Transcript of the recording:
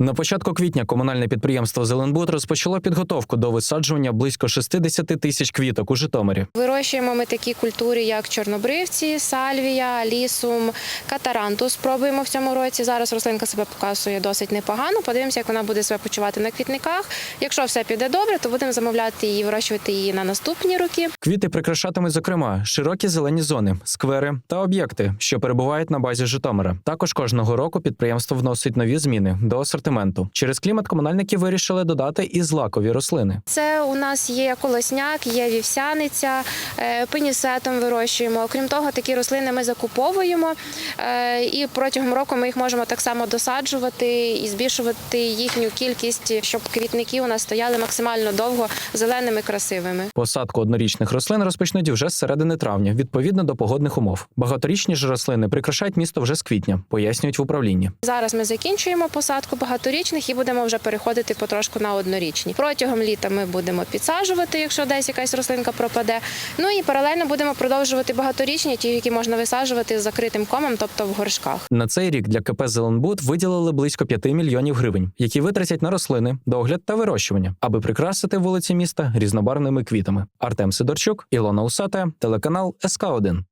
На початку квітня комунальне підприємство Зеленбуд розпочало підготовку до висаджування близько 60 тисяч квіток у Житомирі. Вирощуємо ми такі культури, як чорнобривці, сальвія, лісум, катаранту. Спробуємо в цьому році. Зараз рослинка себе показує досить непогано. Подивимося, як вона буде себе почувати на квітниках. Якщо все піде добре, то будемо замовляти її, вирощувати її на наступні роки. Квіти прикрашатимуть, зокрема, широкі зелені зони, сквери та об'єкти, що перебувають на базі Житомира. Також кожного року підприємство вносить нові зміни до асортименту. Через клімат комунальники вирішили додати і злакові рослини. Це у нас є колосняк, є вівсяниця, е, пенісетом вирощуємо. Окрім того, такі рослини ми закуповуємо е, і протягом року ми їх можемо так само досаджувати і збільшувати їхню кількість, щоб квітники у нас стояли максимально довго зеленими, красивими. Посадку однорічних рослин розпочнуть вже з середини травня, відповідно до погодних умов. Багаторічні ж рослини прикрашають місто вже з квітня, пояснюють в управлінні. Зараз ми закінчуємо посадку багаторічних і будемо вже переходити потрошку на однорічні. Протягом літа ми будемо підсаджувати, якщо десь якась рослинка пропаде. Ну і паралельно будемо продовжувати багаторічні, ті, які можна висаджувати з закритим комом, тобто в горшках. На цей рік для КП Зеленбуд виділили близько 5 мільйонів гривень, які витратять на рослини, догляд та вирощування, аби прикрасити вулиці міста різнобарвними квітами. Артем Сидорчук, Ілона Усата, телеканал СК 1